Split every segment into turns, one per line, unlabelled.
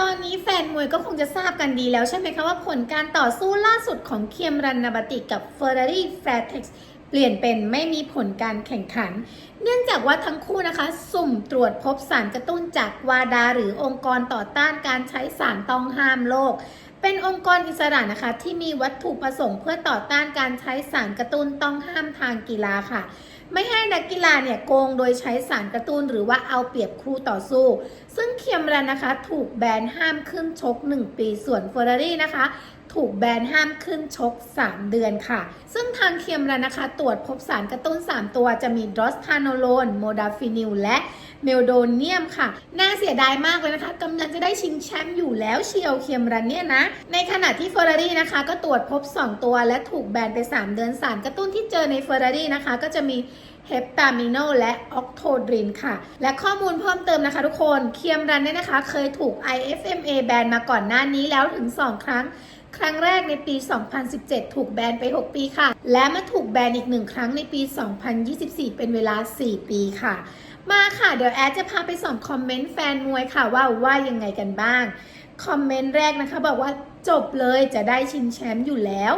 ตอนนี้แฟนมวยก็คงจะทราบกันดีแล้วใช่ไหมคะว่าผลการต่อสู้ล่าสุดของเคียมรันนาบติกับเฟอร์รารี่แฟร์เท็กซ์เปลี่ยนเป็นไม่มีผลการแข่งขัน เนื่องจากว่าทั้งคู่นะคะ สุ่มตรวจพบสารกระตุ้นจากวาดาหรือองค์กรต่อต้านการใช้สารต้องห้ามโลก เป็นองค์กรอิสระนะคะที่มีวัตถุประสงค์เพื่อต่อต้านการใช้สารกระตุ้นต้องห้ามทางกีฬาค่ะ ไม่ให้นักกีฬาเนี่ยโกงโดยใช้สารกระตุ้นหรือว่าเอาเปรียบคู่ต่อสู้ ซึ่งเคียมรันนะคะ ถูกแบนห้ามขึ้นชก 1 ปีส่วนเฟอร์รารี่นะคะถูกแบนห้ามขึ้นชก 3 เดือนค่ะ ซึ่งทางเคียมรันนะคะ ตรวจพบสารกระตุ้น 3 ตัวจะมีดรอสทานโลน โมดาฟินิล และเมลโดเนียมค่ะ น่าเสียดายมากเลยนะคะกำลังจะได้ชิงแชมป์อยู่แล้วเชียวเคียมรันเนี่ยนะในขณะที่เฟอร์รารี่นะคะ ก็ตรวจพบ 2 ตัว และถูกแบนไป 3 เดือนสารกระตุ้นที่เจอในเฟอร์รารี่นะคะ ก็จะมีเฮปตามิโนและออกโทดรินค่ะ และข้อมูลเพิ่มเติมนะคะทุกคน เคียมรันเนี่ยนะคะ เคยถูก IFMA แบนมาก่อนหน้านี้แล้วถึง 2 ครั้ง ครั้งแรกในปี 2017 ถูกแบนไป 6 ปีค่ะ และมาถูกแบนอีกหนึ่งครั้งในปี 2024 เป็นเวลา 4 ปีค่ะ มาค่ะ เดี๋ยวแอดจะพาไปส่องคอมเมนต์แฟนมวยค่ะว่าว่ายังไงกันบ้าง คอมเมนต์แรกนะคะบอกว่าจบเลยจะได้ชิงแชมป์อยู่แล้ว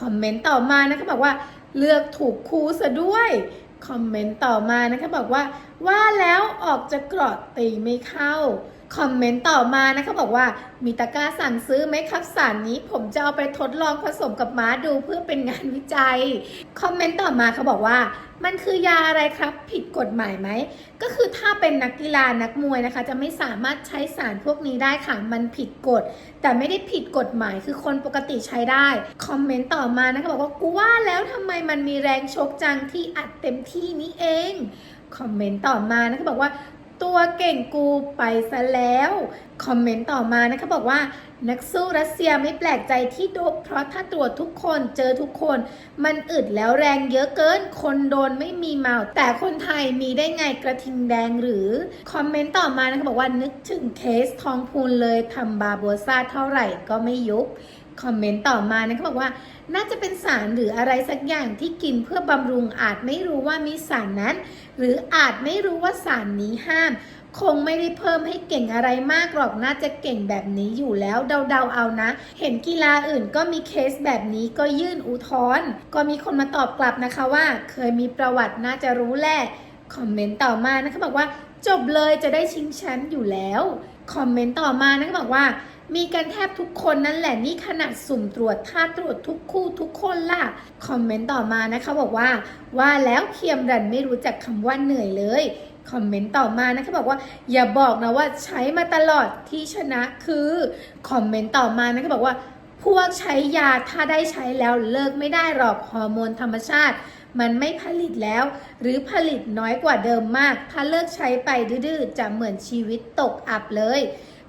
คอมเมนต์ต่อมานะคะบอกว่าเลือกถูกคู่ซะด้วย คอมเมนต์ต่อมานะคะบอกว่าว่าแล้วออกจะเกราะตีไม่เข้า คอมเมนต์ต่อมานะคะบอกว่ามีตะกร้าสั่งซื้อไหมครับสารนี้ ผมจะเอาไปทดลองผสมกับม้าดูเพื่อเป็นงานวิจัย คอมเมนต์ต่อมาเขาบอกว่า มันคือยาอะไรครับผิดกฎหมายไหม ก็คือถ้าเป็นนักกีฬานักมวยนะคะ จะไม่สามารถใช้สารพวกนี้ได้ค่ะ มันผิดกฎ แต่ไม่ได้ผิดกฎหมายคือคนปกติใช้ได้ คอมเมนต์ต่อมานะคะบอกว่ากูว่าแล้วทำไมมันมีแรงชกจังที่อัดเต็มที่นี้เอง คอมเมนต์ต่อมานะคะบอกว่า ตัวเก่งกูไปซะแล้ว คอมเมนต์ต่อมานะคะบอกว่านักสู้รัสเซียไม่แปลกใจที่โดบเพราะถ้าตรวจทุกคนเจอทุกคน มันอึดแล้วแรงเยอะเกิน คนโดนไม่มีเมา แต่คนไทยมีได้ไงกระทิงแดงหรือ คอมเมนต์ต่อมานะคะบอกว่านึกถึงเคสทองพูนเลยทำบาโบซาเท่าไหร่ก็ไม่ยุบ คอมเมนต์ต่อมานะคะบอกว่า น่าจะเป็นสารหรืออะไรสักอย่างที่กินเพื่อบำรุงอาจไม่รู้ว่ามีสารนั้น หรืออาจไม่รู้ว่าสารนี้ห้าม คงไม่ได้เพิ่มให้เก่งอะไรมากหรอกน่าจะเก่งแบบนี้อยู่แล้วเดาๆเอานะ เห็นกีฬาอื่นก็มีเคสแบบนี้ก็ยื่นอุทธรณ์ก็มีคนมาตอบกลับนะคะว่า เคยมีประวัติน่าจะรู้แหละคอมเมนต์ต่อมานะคะบอกว่า จบเลยจะได้ชิงแชมป์อยู่แล้วคอมเมนต์ต่อมานะคะบอกว่า มีกันแทบทุกคนนั่นแหละนี่ขนาดสุ่มตรวจถ้าตรวจทุกคู่ทุกคนล่ะ คอมเมนต์ต่อมานะคะบอกว่า ว่าแล้วเคียมรันไม่รู้จักคำว่าเหนื่อยเลยคอมเมนต์ต่อมานะคะบอกว่าอย่าบอกนะว่าใช้มาตลอดที่ชนะคือคอมเมนต์ต่อมานะคะบอกว่า พวกใช้ยาถ้าได้ใช้แล้วเลิกไม่ได้หรอกฮอร์โมนธรรมชาติ มันไม่ผลิตแล้ว หรือผลิตน้อยกว่าเดิมมาก ถ้าเลิกใช้ไปดื้อๆจะเหมือนชีวิตตกอับเลย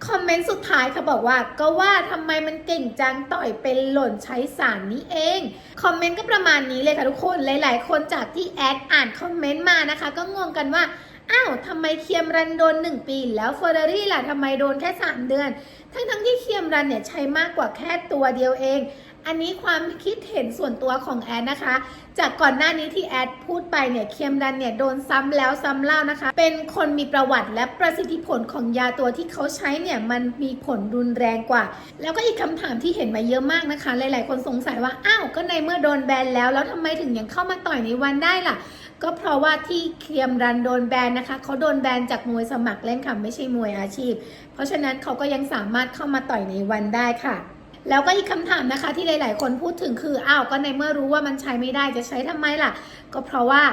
คอมเมนต์สุดท้ายเขาบอกว่าก็ว่าทำไมมันเก่งจังต่อยเป็นหล่นใช้สารนี้เอง คอมเมนต์ก็ประมาณนี้เลยค่ะทุกคนหลาย ๆ คนจากที่แอดอ่านคอมเมนต์มานะคะ ก็งงกันว่าอ้าวทำไมเคียมรันโดน 1 ปี แล้วเฟอร์รารี่ล่ะทำไมโดนแค่ 3 เดือน ทั้งๆที่เคียมรันเนี่ยใช้มากกว่าแค่ตัวเดียวเอง อันนี้ความคิดเห็นส่วนตัวของแอดนะคะ จากก่อนหน้านี้ที่แอดพูดไปเนี่ยเคียมรันเนี่ยโดนซ้ำแล้วซ้ำเล่านะคะ เป็นคนมีประวัติและประสิทธิผลของยาตัวที่เขาใช้เนี่ยมันมีผลรุนแรงกว่า แล้วก็อีกคำถามที่เห็นมาเยอะมากนะคะ หลาย ๆ คนสงสัยว่าอ้าวก็ในเมื่อโดนแบนแล้ว แล้วทำไมถึงยังเข้ามาต่อยในวันได้ล่ะ ก็เพราะว่าที่เคียมรันโดนแบนนะคะเขาโดนแบนจากมวยสมัครเล่นค่ะไม่ใช่มวยอาชีพ เพราะฉะนั้นเขาก็ยังสามารถเข้ามาต่อยในวันได้ค่ะ แล้วก็อีกคำถามนะคะที่หลาย ๆ คนพูดถึงคืออ้าวก็ในเมื่อรู้ว่ามันใช้ไม่ได้จะใช้ทำไมล่ะ ก็เพราะว่า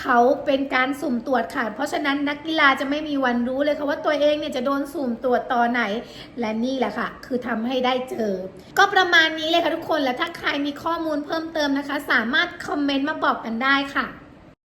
เขาเป็นการสุ่มตรวจค่ะ เพราะฉะนั้นนักกีฬาจะไม่มีวันรู้เลยค่ะว่าตัวเองเนี่ยจะโดนสุ่มตรวจตอนไหน และนี่แหละค่ะ คือทำให้ได้เจอ ก็ประมาณนี้เลยค่ะทุกคน และถ้าใครมีข้อมูลเพิ่มเติมนะคะ สามารถคอมเมนต์มาบอกกันได้ค่ะ